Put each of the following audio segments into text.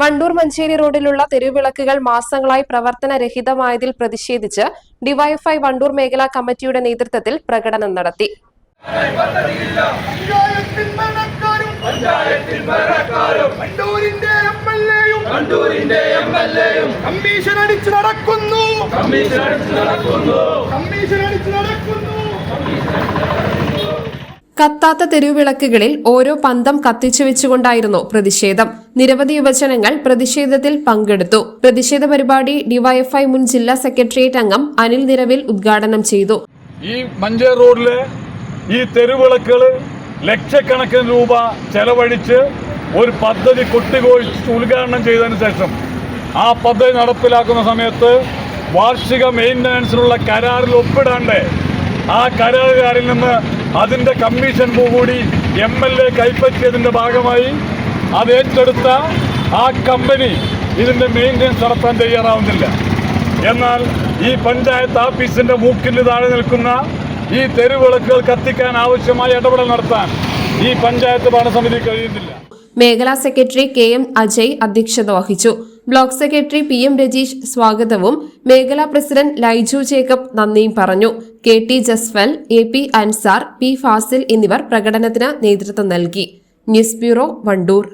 വണ്ടൂർ മഞ്ചേരി റോഡിലുള്ള തെരുവിളക്കുകൾ മാസങ്ങളായി പ്രവർത്തനരഹിതമായതിൽ പ്രതിഷേധിച്ച് ഡിവൈഎഫ്ഐ വണ്ടൂർ മേഖലാ കമ്മിറ്റിയുടെ നേതൃത്വത്തിൽ പ്രകടനം നടത്തി. കമ്മീഷൻ അടിച്ച് നടക്കുന്നു കമ്മീഷൻ അടിച്ച് നടക്കുന്നു. കമ്മീഷൻ അടിച്ച് നടക്കുന്നു. കത്താത്ത തെരുവിളക്കുകളിൽ ഓരോ പന്തം കത്തിച്ചു വെച്ചുകൊണ്ടായിരുന്നു പ്രതിഷേധം. നിരവധി യുവജനങ്ങൾ പ്രതിഷേധത്തിൽ പങ്കെടുത്തു. പ്രതിഷേധ പരിപാടി ഡിവൈഎഫ്ഐ മുൻ ജില്ലാ സെക്രട്ടേറിയറ്റ് അംഗം അനിൽ നിരവിൽ ഉദ്ഘാടനം ചെയ്തു. ഈ മഞ്ചേ റോഡിലെ ഈ തെരുവിളക്കുകൾ ലക്ഷക്കണക്കിന് രൂപ ചെലവഴിച്ച് ഒരു പദ്ധതി കൊട്ടിഘോഷിച്ച് ഉദ്ഘാടനം ചെയ്തതിന് ശേഷം ആ പദ്ധതി നടപ്പിലാക്കുന്ന സമയത്ത് വാർഷിക മെയിന്റനൻസിനുള്ള കരാറിൽ ഒപ്പിടാണ്ട് ആ കരാറുകാരിൽ നിന്ന് അതിന്റെ കമ്മീഷൻ കൂടി എം എൽ എ കൈപ്പറ്റിയതിന്റെ ഭാഗമായി അത് ഏറ്റെടുത്ത ആ കമ്പനി ഇതിന്റെ മെയിന്റനൻസ് നടത്താൻ തയ്യാറാവുന്നില്ല. എന്നാൽ ഈ പഞ്ചായത്ത് ഓഫീസിന്റെ മൂക്കിന് താഴെ നിൽക്കുന്ന ഈ തെരുവിളക്കുകൾ കത്തിക്കാൻ ആവശ്യമായ ഇടപെടൽ നടത്താൻ ഈ പഞ്ചായത്ത് ഭരണസമിതി കഴിയുന്നില്ല. മേഖലാ സെക്രട്ടറി കെ എം അജയ് അധ്യക്ഷത വഹിച്ചു. Block secretary P M Rajeesh സ്വാഗതവും മേഖലാ പ്രസിഡന്റ് ലൈജു ജേക്കബ് നന്ദിയും പറഞ്ഞു. K T Jaswal A P Ansar P Fasil എന്നിവർ പ്രകടനത്തിന് നേതൃത്വം നൽകി. News bureau Wandoor.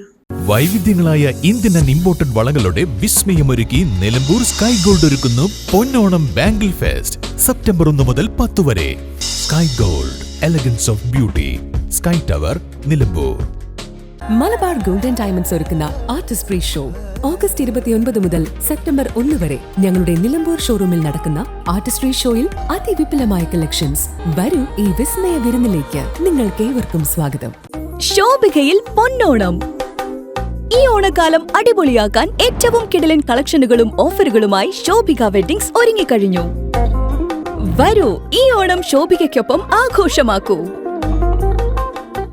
വൈവിധ്യങ്ങളായ Indian and imported വളകളുടെ വിസ്മയമൊരുക്കി നിലമ്പൂർ സ്കൈ ഗോൾഡ് ഒരുക്കുന്നു പൊന്നോണം ബാംഗിൾ ഫെസ്റ്റ്. സെപ്റ്റംബർ ഒന്ന് മുതൽ പത്ത് വരെ. Sky gold elegance of beauty. Sky tower Nilambur. Malabar golden diamonds ഒരുക്കുന്ന ആർട്ടിസ്റ്റ് ഫ്രീ ഷോ. ഓഗസ്റ്റ് ഇരുപത്തിയൊൻപത് മുതൽ സെപ്റ്റംബർ ഒന്ന് വരെ ഞങ്ങളുടെ നിലമ്പൂർ ഷോറൂമിൽ നടക്കുന്ന ആർട്ടിസ്ട്രി ഷോയിൽ അതിവിപുലമായ കളക്ഷൻസ്. വരൂ ഈ വിസ്മയ വിരുന്നിലേക്ക്. നിങ്ങൾക്കേവർക്കും സ്വാഗതം. ശോഭികയിൽ പൊന്നോണം. ഈ ഓണക്കാലം അടിപൊളിയാക്കാൻ ഏറ്റവും കിടലൻ കളക്ഷനുകളും ഓഫറുകളുമായി ശോഭിക വെഡിങ്സ് ഒരുങ്ങിക്കഴിഞ്ഞു. വരൂ ഈ ഓണം ശോഭികയ്ക്കൊപ്പം ആഘോഷമാക്കൂ.